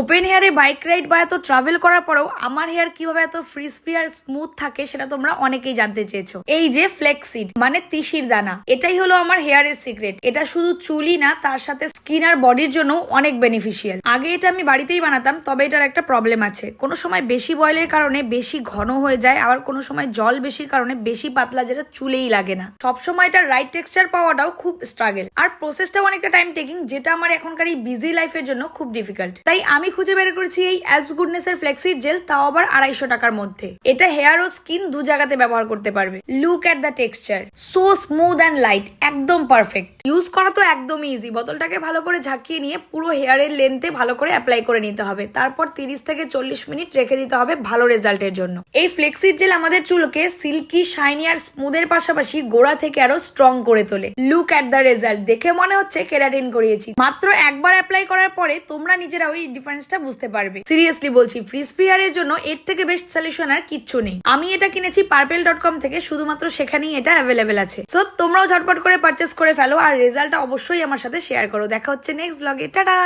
Open হেয়ারে bike ride বা এত travel করার পরেও আমার হেয়ার কীভাবে এত ফ্রি আর স্মুথ থাকে সেটা তোমরা অনেকেই জানতে চেয়েছো। এই যে ফ্লেক্সিড মানে তিসির দানা, এটাই হলো আমার হেয়ারের সিক্রেট এটা শুধু চুলই না, তার সাথে স্কিন আর বডির জন্য অনেক বেনিফিশিয়াল আগে এটা আমি বাড়িতেই বানাতাম, তবে এটার একটা প্রবলেম আছে। কোনো সময় বেশি বয়েলের কারণে বেশি ঘন হয়ে যায়, আবার কোনো সময় জল বেশির কারণে বেশি পাতলা যেটা চুলেই লাগে না। সবসময় এটা রাইট টেক্সচার পাওয়াটাও খুব স্ট্রাগল আর প্রসেসটাও অনেকটা টাইম টেকিং যেটা আমার এখনকার এই বিজি লাইফের জন্য খুব ডিফিকাল্ট তাই আমি খুঁজে বের করেছি এই অ্যাপস গুডনেস এর ফ্লেক্সিড জেল তাও আবার আড়াইশো টাকার মধ্যে। এটা হেয়ার ও স্কিন দু জায়গাতে ব্যবহার করতে পারবে। Look at the texture so smooth and light একদম পারফেক্ট ইউজ করা তো একদমই ইজি বোতলটাকে ভালো করে ঝাঁকিয়ে নিয়ে পুরো হেয়ারের লেন্থে ভালো করে অ্যাপ্লাই করে নিতে হবে। তারপর তিরিশ থেকে চল্লিশ মিনিট রেখে দিতে হবে ভালো রেজাল্টের জন্য। এই ফ্লেক্সিড জেল আমাদের চুলকে সিল্কি শাইনি আর স্মুথের পাশাপাশি গোড়া থেকে আরও স্ট্রং করে তোলে। লুক এট দ্য রেজাল্ট দেখে মনে হচ্ছে কেরাটিন করিয়েছি। মাত্র একবার অ্যাপ্লাই করার পরে তোমরা নিজেরা ওই এই ডিফারেন্সটা বুঝতে পারবে। সিরিয়াসলি বলছি ফ্রি স্পিয়ারের জন্য এর থেকে বেস্ট সলিউশন আর কিচ্ছু নেই। আমি এটা কিনেছি পার্পেল ডট কম থেকে, শুধুমাত্র সেখানেই এটা অ্যাভেলেবেল আছে। সো তোমরাও ঝটপট করে পারচেস করে ফেলো আর রেজাল্টটা অবশ্যই আমার সাথে শেয়ার করো। দেখা হচ্ছে নেক্সট ব্লগে টাটা